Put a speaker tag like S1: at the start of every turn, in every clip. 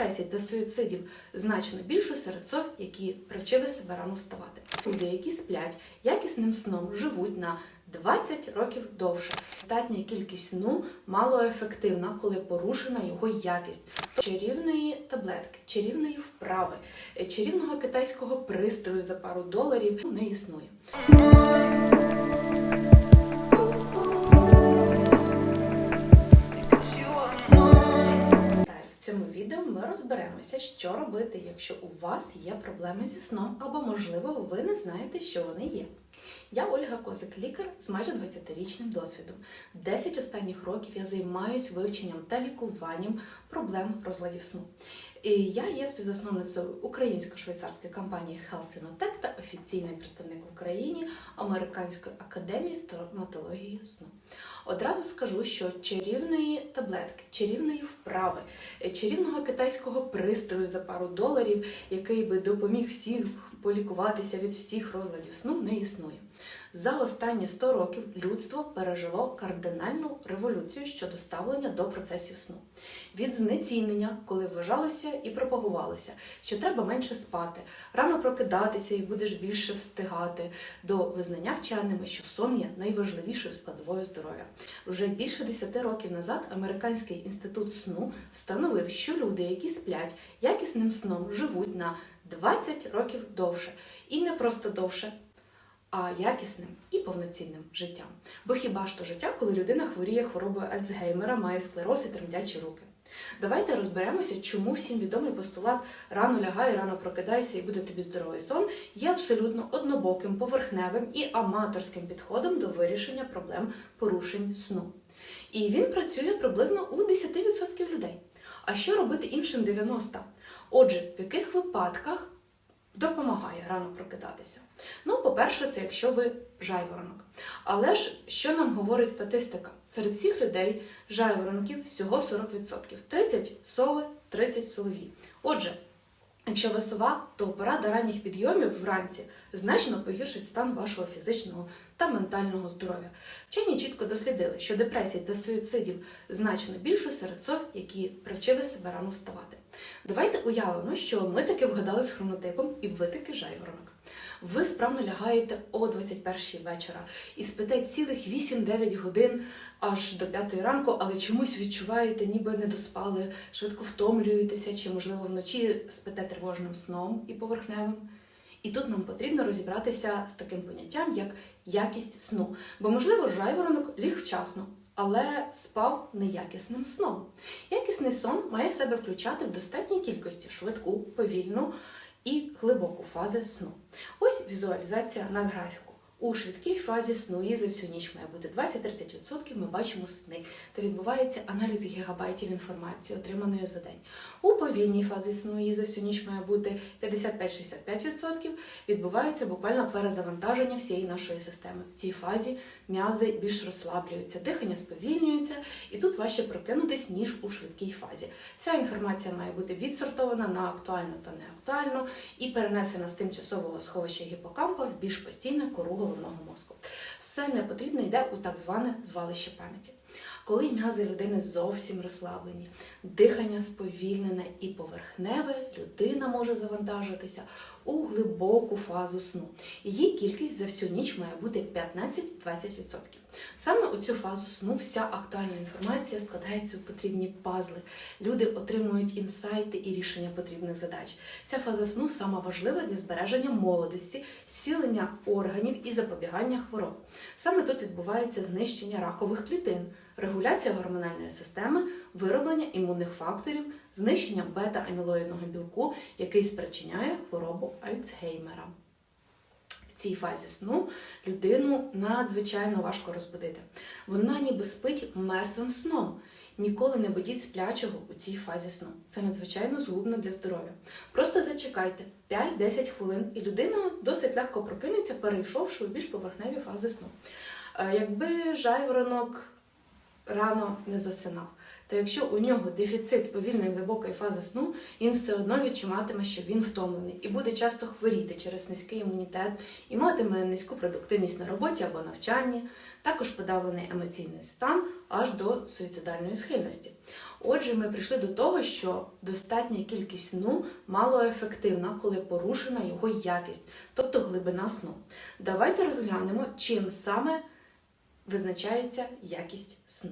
S1: депресій та суїцидів значно більше серед сов, які привчили себе рано вставати. Люди, які сплять якісним сном, живуть на 20 років довше. Достатня кількість сну малоефективна, коли порушена його якість. Чарівної таблетки, чарівної вправи, чарівного китайського пристрою за пару доларів не існує. Розберемося, що робити, якщо у вас є проблеми зі сном, або, можливо, ви не знаєте, що вони є. Я Ольга Козик, лікар з майже 20-річним досвідом. 10 останніх років я займаюся вивченням та лікуванням проблем розладів сну. І я є співзасновницею українсько-швейцарської компанії Helsinotech та офіційний представник в Україні Американської академії стоматології сну. Одразу скажу, що чарівної таблетки, чарівної вправи, чарівного китайського пристрою за пару доларів, який би допоміг всім полікуватися від всіх розладів сну, не існує. За останні 100 років людство пережило кардинальну революцію щодо ставлення до процесів сну. Від знецінення, коли вважалося і пропагувалося, що треба менше спати, рано прокидатися і будеш більше встигати, до визнання вченими, що сон є найважливішою складовою здоров'я. Вже більше 10 років назад Американський інститут сну встановив, що люди, які сплять якісним сном, живуть на 20 років довше. І не просто довше, а якісним і повноцінним життям. Бо хіба ж то життя, коли людина хворіє хворобою Альцгеймера, має склероз і тремтячі руки? Давайте розберемося, чому всім відомий постулат рано лягай, рано прокидайся і буде тобі здоровий сон є абсолютно однобоким, поверхневим і аматорським підходом до вирішення проблем порушень сну. І він працює приблизно у 10% людей. А що робити іншим 90%? Отже, в яких випадках допомагає рано прокидатися? Ну, по-перше, це якщо ви жайворонок. Але ж що нам говорить статистика? Серед всіх людей жайворонків всього 40%. 30 сови, 30 солові. Отже, якщо ви сова, то порада ранніх підйомів вранці значно погіршить стан вашого фізичного та ментального здоров'я. Вчені чітко дослідили, що депресій та суїцидів значно більше серед сов, які привчили себе рано вставати. Давайте уявимо, що ми таки вгадали з хронотипом, і ви таки жайворонок. Ви справно лягаєте о 21-й вечора і спите цілих 8-9 годин аж до 5 ранку, але чомусь відчуваєте, ніби не доспали, швидко втомлюєтеся, чи, можливо, вночі спите тривожним сном і поверхневим. І тут нам потрібно розібратися з таким поняттям, як якість сну. Бо, можливо, жайворонок ліг вчасно, але спав неякісним сном. Якісний сон має в себе включати в достатній кількості швидку, повільну і глибоку фази сну. Ось візуалізація на графіку. У швидкій фазі сну її за всю ніч має бути 20-30%, ми бачимо сни, та відбувається аналіз гігабайтів інформації, отриманої за день. У повільній фазі сну її за всю ніч має бути 55-65%, відбувається буквально перезавантаження всієї нашої системи. В цій фазі м'язи більш розслаблюються, дихання сповільнюється, і тут важче прокинутись, ніж у швидкій фазі. Вся інформація має бути відсортована на актуальну та неактуальну і перенесена з тимчасового сховища гіпокампа в більш постійне кору головного мозку. Все непотрібне йде у так зване звалище пам'яті. Коли м'язи людини зовсім розслаблені, дихання сповільнене і поверхневе, людина може завантажитися у глибоку фазу сну. Її кількість за всю ніч має бути 15-20%. Саме у цю фазу сну вся актуальна інформація складається у потрібні пазли. Люди отримують інсайти і рішення потрібних задач. Ця фаза сну сама важлива для збереження молодості, зцілення органів і запобігання хвороб. Саме тут відбувається знищення ракових клітин, регуляція гормональної системи, вироблення імунних факторів, знищення бета-амілоїдного білку, який спричиняє хворобу Альцгеймера. Цій фазі сну людину надзвичайно важко розбудити. Вона ніби спить мертвим сном. Ніколи не будіть сплячого у цій фазі сну. Це надзвичайно згубно для здоров'я. Просто зачекайте 5-10 хвилин, і людина досить легко прокинеться, перейшовши у більш поверхневі фази сну. Е, Якби жайворонок рано не засинав. Та якщо у нього дефіцит повільної глибокої фази сну, він все одно відчуватиме, що він втомлений і буде часто хворіти через низький імунітет і матиме низьку продуктивність на роботі або навчанні, також подавлений емоційний стан аж до суїцидальної схильності. Отже, ми прийшли до того, що достатня кількість сну малоефективна, коли порушена його якість, тобто глибина сну. Давайте розглянемо, чим саме визначається якість сну.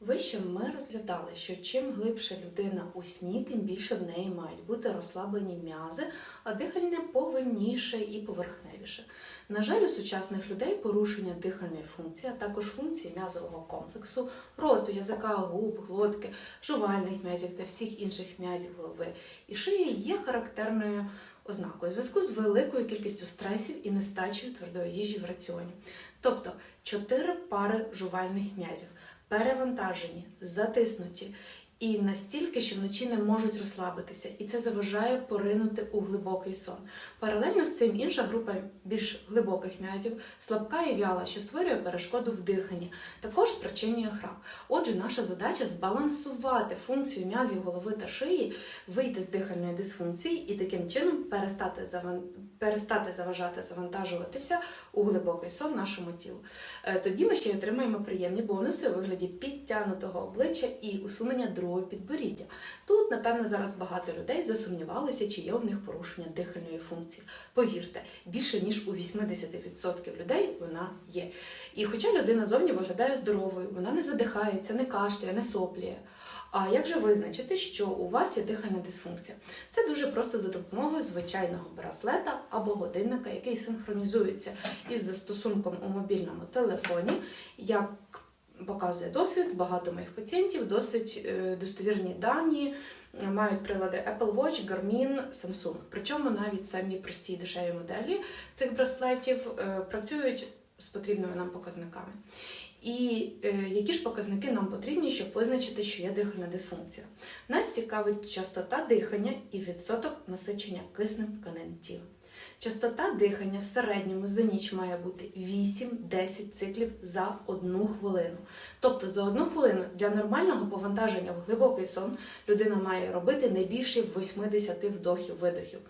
S1: Вище ми розглядали, що чим глибше людина у сні, тим більше в неї мають бути розслаблені м'язи, а дихання повільніше і поверхневіше. На жаль, у сучасних людей порушення дихальної функції, а також функції м'язового комплексу, роту, язика, губ, глотки, жувальних м'язів та всіх інших м'язів голови і шиї є характерною ознакою зв'язку з великою кількістю стресів і нестачею твердої їжі в раціоні. Тобто чотири пари жувальних м'язів перевантажені, затиснуті і настільки, що вночі не можуть розслабитися, і це заважає поринути у глибокий сон. Паралельно з цим інша група більш глибоких м'язів, слабка і вяла, що створює перешкоду в диханні, також спричинює храп. Отже, наша задача збалансувати функцію м'язів голови та шиї, вийти з дихальної дисфункції і таким чином перестати заван- перестати заважати завантажуватися у глибокий сон нашому тілу. Е, Тоді ми ще й отримаємо приємні бонуси у вигляді підтягнутого обличчя і усунення другого підборіддя. Тут, напевно, зараз багато людей засумнівалися, чи є у них порушення дихальної функції. Повірте, більше ніж у 80% людей вона є. І хоча людина зовні виглядає здоровою, вона не задихається, не кашляє, не сопліє. А як же визначити, що у вас є дихальна дисфункція? Це дуже просто за допомогою звичайного браслета або годинника, який синхронізується із застосунком у мобільному телефоні. Як показує досвід, багато моїх пацієнтів досить е, достовірні дані. Мають прилади Apple Watch, Garmin, Samsung. Причому навіть самі прості і дешеві моделі цих браслетів е, працюють з потрібними нам показниками. І е, які ж показники нам потрібні, щоб визначити, що є дихальна дисфункція? Нас цікавить частота дихання і відсоток насичення киснем тканин тіла. Частота дихання в середньому за ніч має бути 8-10 циклів за одну хвилину. Тобто за одну хвилину для нормального повантаження в глибокий сон людина має робити не більше 80 вдохів-видохів.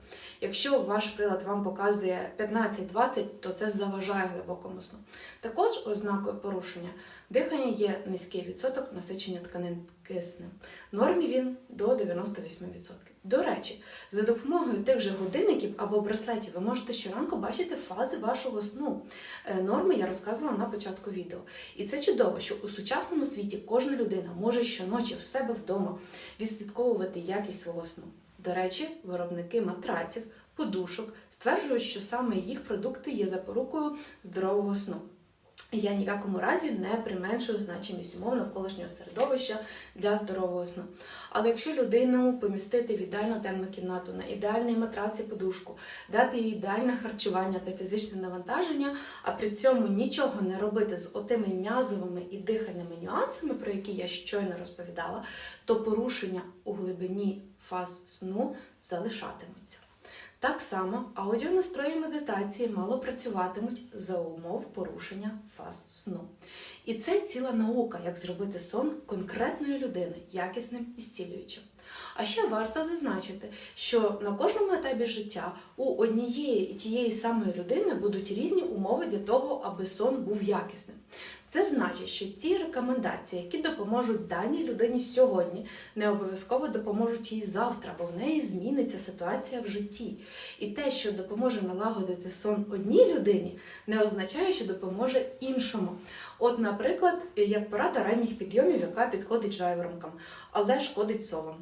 S1: Якщо ваш прилад вам показує 15-20, то це заважає глибокому сну. Також ознакою порушення дихання є низький відсоток насичення тканин киснем. В нормі він до 98%. До речі, за допомогою тих же годинників або браслетів ви можете щоранку бачити фази вашого сну. Е, Норми я розказувала на початку відео. І це чудово, що у сучасному світі кожна людина може щоночі в себе вдома відслідковувати якість свого сну. До речі, виробники матраців, подушок стверджують, що саме їх продукти є запорукою здорового сну. Я ні в якому разі не применшую значимість умов навколишнього середовища для здорового сну. Але якщо людину помістити в ідеально темну кімнату на ідеальний матрац і подушку, дати їй ідеальне харчування та фізичне навантаження, а при цьому нічого не робити з отими м'язовими і дихальними нюансами, про які я щойно розповідала, то порушення у глибині фаз сну залишатимуться. Так само аудіонастрої медитації мало працюватимуть за умов порушення фаз сну. І це ціла наука, як зробити сон конкретної людини якісним і зцілюючим. А ще варто зазначити, що на кожному етапі життя у однієї і тієї самої людини будуть різні умови для того, аби сон був якісним. Це значить, що ті рекомендації, які допоможуть даній людині сьогодні, не обов'язково допоможуть їй завтра, бо в неї зміниться ситуація в житті. І те, що допоможе налагодити сон одній людині, не означає, що допоможе іншому. От, наприклад, як порада ранніх підйомів, яка підходить жайворонкам, але шкодить совам.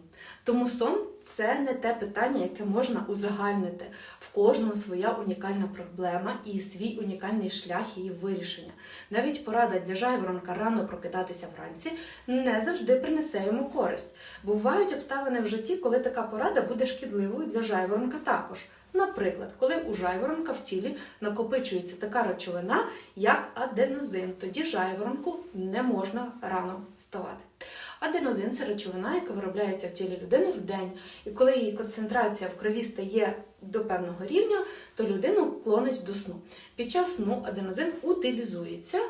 S1: Тому сон це не те питання, яке можна узагальнити. В кожного своя унікальна проблема і свій унікальний шлях її вирішення. Навіть порада для жайворонка рано прокидатися вранці не завжди принесе йому користь. Бувають обставини в житті, коли така порада буде шкідливою для жайворонка також. Наприклад, коли у жайворонка в тілі накопичується така речовина, як аденозин, тоді жайворонку не можна рано вставати. Аденозин це речовина, яка виробляється в тілі людини в день. І коли її концентрація в крові стає до певного рівня, то людину клонить до сну. Під час сну аденозин утилізується,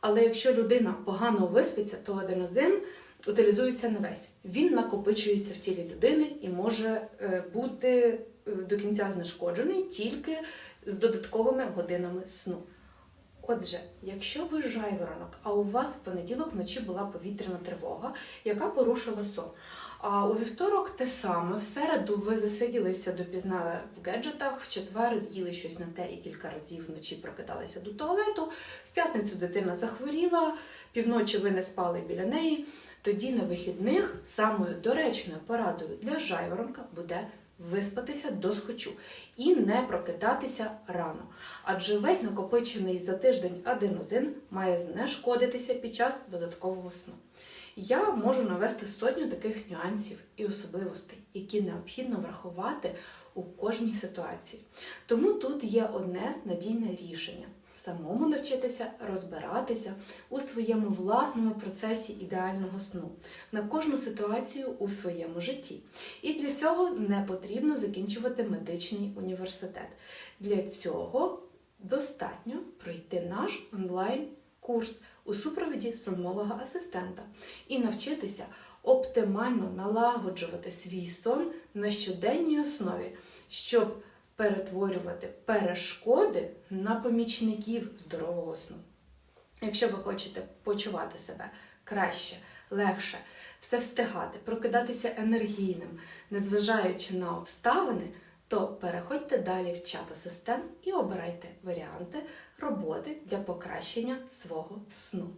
S1: але якщо людина погано виспиться, то аденозин утилізується не весь. Він накопичується в тілі людини і може е, бути до кінця знешкоджений тільки з додатковими годинами сну. Отже, якщо ви жайворонок, а у вас в понеділок вночі була повітряна тривога, яка порушила сон. А у вівторок те саме, в середу ви засиділися допізна в гаджетах, в четвер з'їли щось на те і кілька разів вночі прокидалися до туалету, в п'ятницю дитина захворіла, півночі ви не спали біля неї. Тоді на вихідних самою доречною порадою для жайворонка буде виспатися до схочу і не прокидатися рано. Адже весь накопичений за тиждень аденозин має знешкодитися під час додаткового сну. Я можу навести сотню таких нюансів і особливостей, які необхідно врахувати у кожній ситуації. Тому тут є одне надійне рішення самому навчитися розбиратися у своєму власному процесі ідеального сну на кожну ситуацію у своєму житті. І для цього не потрібно закінчувати медичний університет. Для цього достатньо пройти наш онлайн-курс у супроводі сонмового асистента і навчитися оптимально налагоджувати свій сон на щоденній основі, щоб перетворювати перешкоди на помічників здорового сну. Якщо ви хочете почувати себе краще, легше, все встигати, прокидатися енергійним, незважаючи на обставини, то переходьте далі в чат асистент і обирайте варіанти роботи для покращення свого сну.